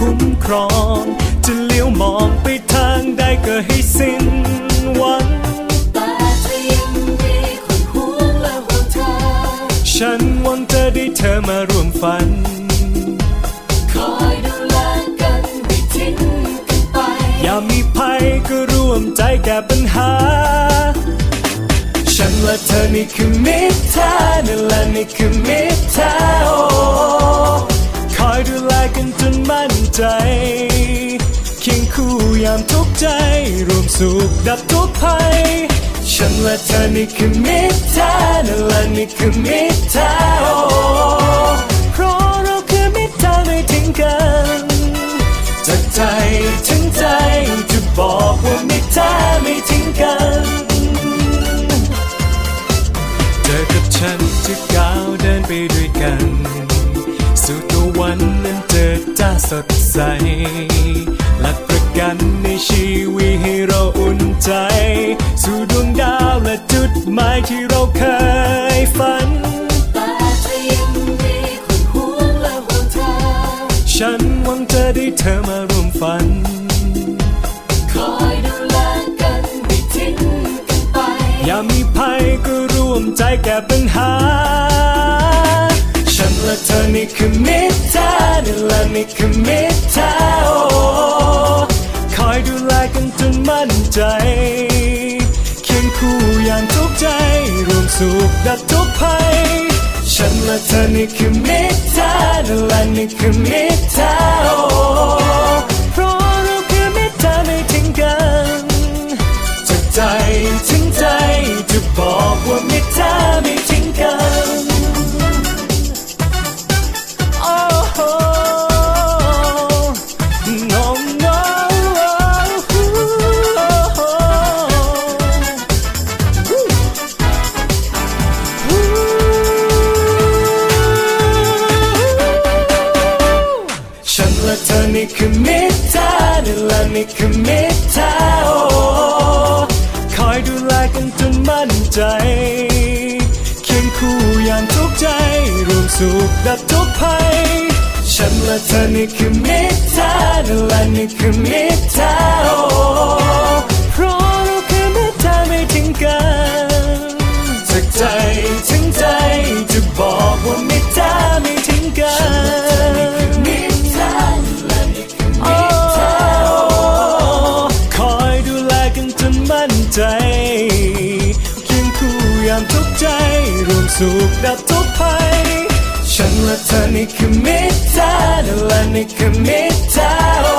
ดมันคุ้มครอง จะเลี้ยวมองไปทางใดก็ให้สิ้นหวังแต่เธอยังมีคนห่วงและห่วงเธอฉันหวังจะได้เธอมาร่วมฝัน คอยดูแลกันไม่ทิ้งกันไป อย่ามีภัยก็ร่วมใจแก้ปัญหา ฉันและเธอนี่คือมิตรแท้นั่นแหละนี่คือมิตร ใจเคียงคู่ยามทุกใจ รวมสุขดับทุกภัย ฉันและเธอนี่คือมิตรแท้นั่นแหละนี่คือมิตรแท้ จอจ้าสดใส หลักประกันในชีวิตให้เราอุ่นใจ สู่ดวงดาวและจุดหมายที่เราเคยฝัน แต่เธอยังมีคนห่วงและห่วงเธอ ฉันหวังจะได้เธอมาร่วมฝัน คอยดูแลกันไม่ทิ้งกันไปอย่ามีภัยก็ร่วมใจแก้ปัญหา และเธอนี่คือมิตรแท้และนี่คือมิตรแท้โอ้คอยดูแลกันจนมั่นใจ เคียงคู่อย่างทุกใจ รวมสุขดับทุกภัย ฉันและเธอนี่คือมิตรแท้และนี่คือมิตรแท้ เธอนี่คือมิตรแท้นี่แหละนี่คือมิตรแท้โอ้คอยดูแลกันจนมั่นใจ เคียงคู่ยามทุกใจรวมสุขดับทุกภัย ฉันและเธอนี่คือมิตรแท้นี่แหละนี่คือมิตรแท้โอ้เพราะ ใจรวมสุขดับทุกภัย ฉันและเธอนี่คือมิตรแท้และนี่คือมิตรแท้